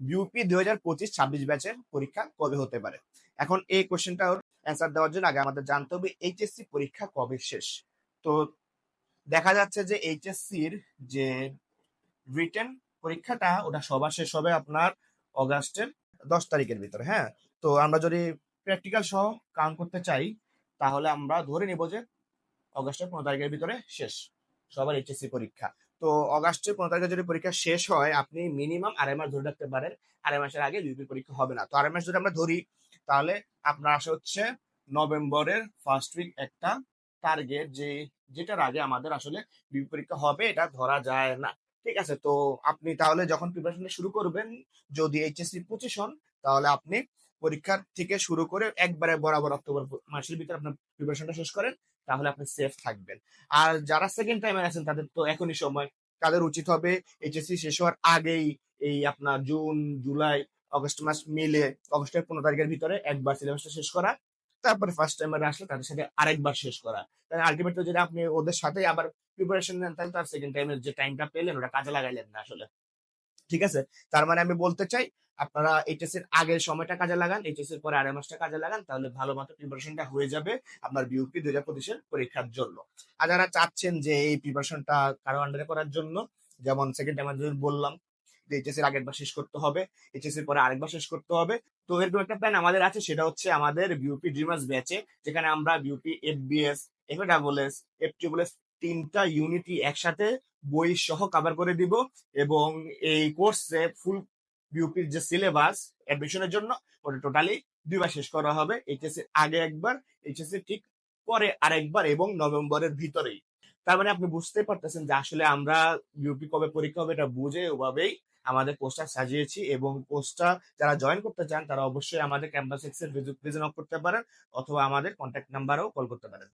BUP দুই হাজার পঁচিশ ছাব্বিশ ব্যাচের পরীক্ষা কবে হতে পারে? এখন এই কোশ্চেনটার অ্যান্সার দেওয়ার জন্য আগে আমাদের জানতে হবে এইচএসসি পরীক্ষা কবে শেষ? তো দেখা যাচ্ছে যে এইচএসসির যে রিটেন পরীক্ষাটা, ওটা সবার শেষ হবে আপনার অগাস্টের দশ তারিখের ভিতরে হ্যাঁ? তো আমরা যদি প্র্যাকটিক্যাল সহ কাউন্ট করতে চাই, তাহলে আমরা ধরে নিব যে অগাস্টের পনেরো তারিখের ভিতরে শেষ সবার এইচএসসি পরীক্ষা। তো অগাস্টের পনেরো তারিখে যদি পরীক্ষা শেষ হয়, আপনি মিনিমাম আড়াই মাস ধরে রাখতে পারেন। আড়াই মাসের আগে ইউপি পরীক্ষা হবে না। তো আড়াই মাস যদি আমরা ধরি, তাহলে আপনার আসা হচ্ছে নভেম্বরের ফার্স্ট উইক একটা টার্গেট যে, যেটার আগে আমাদের আসলে ইউপি পরীক্ষা হবে, এটা ধরা যায় না। ঠিক আছে? তো আপনি তাহলে যখন প্রিপারেশন শুরু করবেন, যদি এইচএসসি পঁচিশ হন, তাহলে আপনি পরীক্ষার থেকে শুরু করে একবারে বরাবর অক্টোবর মাসের ভিতরে আপনার প্রিপারেশনটা শেষ করেন। তাহলে আপনি সেফ থাকবেন। আর যারা সেকেন্ড টাইমে আছেন, তাদের তো এখনই সময়। তাদের উচিত হবে এইচএসসি শেষ হওয়ার আগেই এই আপনার জুন জুলাই অগস্ট মাস মিলে অগস্টের পনেরো তারিখের ভিতরে একবার সিলেবাসটা শেষ করা, তারপরে ফার্স্ট টাইমার আসলে তাদের সাথে আরেকবার শেষ করা। তাহলে আলটিমেটলি যদি আপনি ওদের সাথে আবার প্রিপারেশন নেন, তাহলে তার সেকেন্ড টাইমের যে টাইমটা পেলেন, ওটা কাজে লাগাইলেন না আসলে। ঠিক আছে? তার মানে আমি বলতে চাই, আপনারা এইচএস এর আগের সময়টা কাজে লাগান এইচএস এর পরে আড়াই মাসটা কাজে লাগান, তাহলে ভালো মতো প্রিপারেশনটা হয়ে যাবে আপনার বিউপি দুই হাজার পঁচিশের পরীক্ষার জন্য। আর যারা চাচ্ছেন যে এই প্রিপারেশনটা কারও আন্ডারে করার জন্য, যেমন সেকেন্ড টাইম বললাম, যে এইচএস এর আগেরবার শেষ করতে হবে এইচএস এর পরে আরেকবার শেষ করতে হবে। তো এরকম একটা প্ল্যান আমাদের আছে, সেটা হচ্ছে আমাদের বিউপি ড্রিমার্স ব্যাচে যেখানে আমরা BUP F FBS F double S F triple S তিনটা ইউনিটি একসাথে বই সহ কভার করে দিব এবং এই কোর্সে ফুল বিউপির যে সিলেবাস অ্যাডমিশনের জন্য ওটা টোটালি দুইবার শেষ করা হবে এইচএস এর আগে একবার এইচএস এর ঠিক পরে আরেকবার এবং নভেম্বরের ভিতরেই। তার মানে আপনি বুঝতে পারতেছেন যে আসলে আমরা বিউপি কবে পরীক্ষা হবে এটা বুঝে ওভাবেই আমাদের কোর্সটা সাজিয়েছি এবং কোর্সটা যারা জয়েন করতে চান তারা অবশ্যই আমাদের ক্যাম্পাস এক্সের ভিজিট করতে পারেন অথবা আমাদের কন্ট্যাক্ট নাম্বারেও কল করতে পারেন।